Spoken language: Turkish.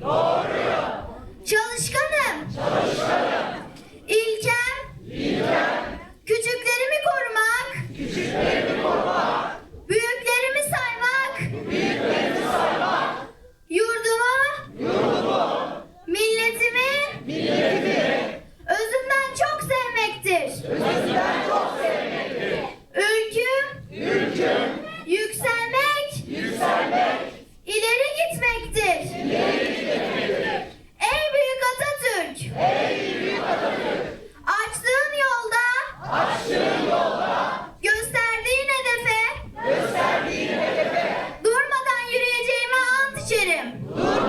Doğruyum. Çalışkanım. Çalışkanım. İlkem. İlkem. Küçüklerimi korumak. Küçüklerimi Mentira!